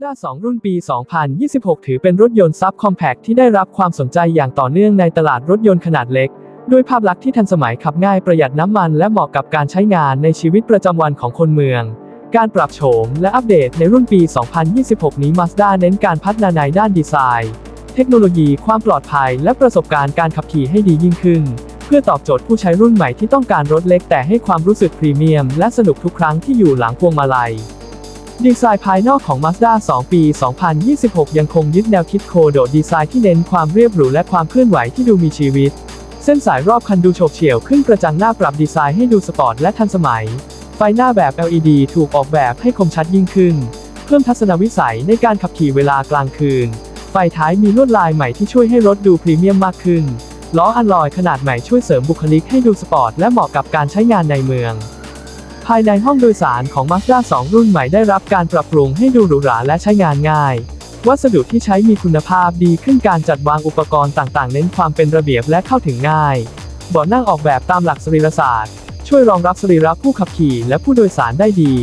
Mazda 2 รุ่นปี 2026 ถือเป็นรถยนต์ซับคอมแพคที่ได้รับความสนใจอย่างต่อเนื่องในตลาดรถยนต์ขนาดเล็ก ด้วยภาพลักษณ์ที่ทันสมัยขับง่ายประหยัดน้ำมันและเหมาะกับการใช้งานในชีวิตประจำวันของคนเมือง การปรับโฉมและอัปเดตในรุ่นปี 2026 นี้ Mazda เน้นการพัฒนาในด้านดีไซน์ เทคโนโลยีความปลอดภัย และประสบการณ์การขับขี่ให้ดียิ่งขึ้น เพื่อตอบโจทย์ผู้ใช้รุ่นใหม่ที่ต้องการรถเล็กแต่ให้ความรู้สึกพรีเมียม และสนุกทุกครั้งที่อยู่หลังพวงมาลัย ดีไซน์ภายนอกของ Mazda 2 ปี 2026 ยังคงยึดแนวคิดโคโดดีไซน์ที่เน้นความเรียบหรูและความเคลื่อนไหวที่ดูมีชีวิต เส้นสายรอบคันดูโฉบเฉี่ยวขึ้นกระจังหน้าปรับดีไซน์ให้ดูสปอร์ตและทันสมัย ไฟหน้าแบบ LED ถูกออกแบบให้คมชัดยิ่งขึ้น เพิ่มทัศนวิสัยในการขับขี่เวลากลางคืน ไฟท้ายมีลวดลายใหม่ที่ช่วยให้รถดูพรีเมียมมากขึ้น ล้ออัลลอยขนาดใหม่ช่วยเสริมบุคลิกให้ดูสปอร์ตและเหมาะกับการใช้งานในเมือง ภายในห้องโดยสารของ Mazda 2 รุ่นใหม่ได้รับการปรับปรุงให้ดูหรูหราและใช้งานง่าย วัสดุที่ใช้มีคุณภาพดีขึ้นการจัดวางอุปกรณ์ต่างๆ เน้นความเป็นระเบียบและเข้าถึงง่ายเบาะนั่งออกแบบตามหลักสรีรศาสตร์ ช่วยรองรับสรีระผู้ขับขี่และผู้โดยสารได้ดี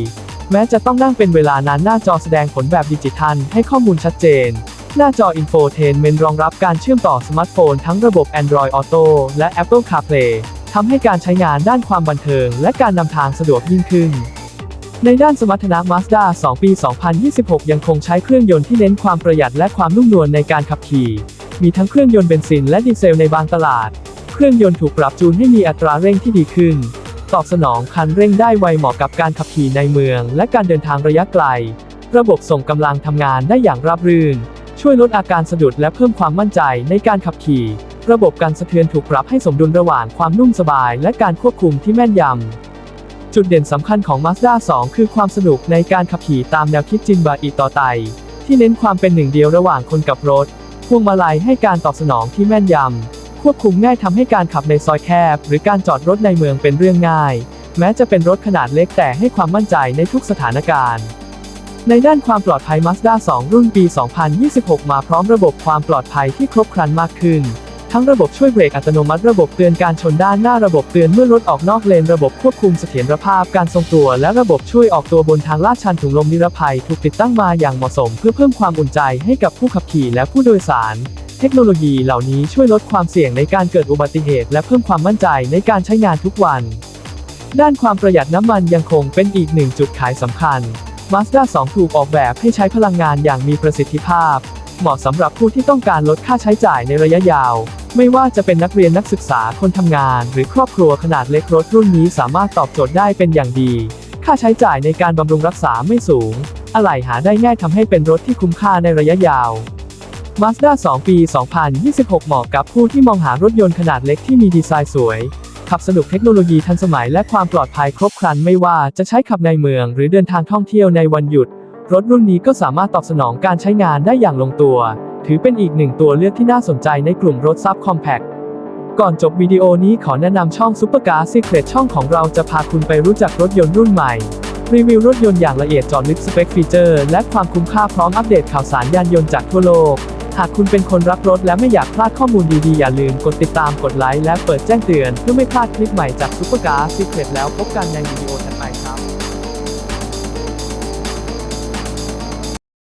แม้จะต้องนั่งเป็นเวลานานหน้าจอแสดงผลแบบดิจิทัลให้ข้อมูลชัดเจน หน้าจอ Infotainment รองรับการเชื่อมต่อสมาร์ทโฟนทั้งระบบ Android Auto และ Apple CarPlay ทำให้การใช้งานด้านความบันเทิง และการนำทางสะดวกยิ่งขึ้น ในด้านสมรรถนะ Mazda 2 ปี 2026 ยังคงใช้เครื่องยนต์ที่เน้นความประหยัดและความนุ่มนวลในการขับขี่ มีทั้งเครื่องยนต์เบนซินและดีเซลในบางตลาด เครื่องยนต์ถูกปรับจูนให้มีอัตราเร่งที่ดีขึ้น ตอบสนองคันเร่งได้ไวเหมาะกับการขับขี่ในเมือง และการเดินทางระยะไกล ระบบส่งกำลังทำงานได้อย่างราบรื่น ช่วยลดอาการสะดุดและเพิ่มความมั่นใจในการขับขี่ ระบบการสะเทือนถูกปรับให้สมดุลระหว่างความนุ่มสบายและการควบคุมที่แม่นยำ จุดเด่นสำคัญของ Mazda 2 คือความสนุกในการขับขี่ตามแนวคิดจินบาอิต่อไต ที่เน้นความเป็นหนึ่งเดียวระหว่างคนกับรถ พวงมาลัยให้การตอบสนองที่แม่นยำ ควบคุมง่ายทำให้การขับในซอยแคบ หรือการจอดรถในเมืองเป็นเรื่องง่าย แม้จะเป็นรถขนาดเล็กแต่ให้ความมั่นใจในทุกสถานการณ์ในด้านความปลอดภัย Mazda 2 รุ่นปี 2026 มาพร้อมระบบความปลอดภัยที่ครบครันมากขึ้น ทั้งระบบช่วยเบรกอัตโนมัติระบบเตือนการชนด้านหน้าระบบเตือนเมื่อรถออกนอกเลนระบบควบคุมเสถียรภาพการทรงตัว และระบบช่วยออกตัวบนทางลาดชันถุงลมนิรภัยถูกติดตั้งมาอย่างเหมาะสม เพื่อเพิ่มความอุ่นใจให้กับผู้ขับขี่และผู้โดยสาร เทคโนโลยีเหล่านี้ช่วยลดความเสี่ยงในการเกิดอุบัติเหตุ และเพิ่มความมั่นใจในการใช้งานทุกวัน ด้านความประหยัดน้ำมันยังคงเป็นอีกหนึ่งจุดขายสำคัญ Mazda 2 ถูกออกแบบให้ใช้พลังงานอย่างมีประสิทธิภาพ เหมาะสำหรับผู้ที่ต้องการลดค่าใช้จ่ายในระยะยาว ไม่ว่าจะเป็นนักเรียนนักศึกษาคนทำงาน หรือครอบครัวขนาดเล็กรถรุ่นนี้สามารถตอบโจทย์ได้เป็นอย่างดี ค่าใช้จ่ายในการบำรุงรักษาไม่สูง อะไหล่หาได้ง่ายทำให้เป็นรถที่คุ้มค่าในระยะยาว Mazda 2 ปี 2026 เหมาะกับผู้ที่มองหารถยนต์ขนาดเล็กที่มีดีไซน์สวย ขับสนุกเทคโนโลยีทันสมัยและความปลอดภัยครบครันไม่ว่าจะใช้ขับในเมืองหรือเดินทางท่องเที่ยวในวันหยุด รถรุ่นนี้ก็สามารถตอบสนองการใช้งานได้อย่างลงตัว ถือเป็นอีกหนึ่งตัวเลือกที่น่าสนใจในกลุ่มรถซับคอมแพคก่อนจบวิดีโอนี้ขอแนะนำช่อง Super Car Secret ช่องของเราจะพาคุณไปรู้จักรถยนต์รุ่นใหม่ รีวิวรถยนต์อย่างละเอียดจอดลึกสเปคฟีเจอร์ และความคุ้มค่าพร้อมอัปเดตข่าวสารยานยนต์จากทั่วโลก หากคุณเป็นคนรักรถและไม่อยากพลาดข้อมูลดีๆ อย่าลืมกดติดตามกดไลค์และเปิดแจ้งเตือน เพื่อไม่พลาดคลิปใหม่จาก Super Car Secret แล้วพบกันในวิดีโอถัดไป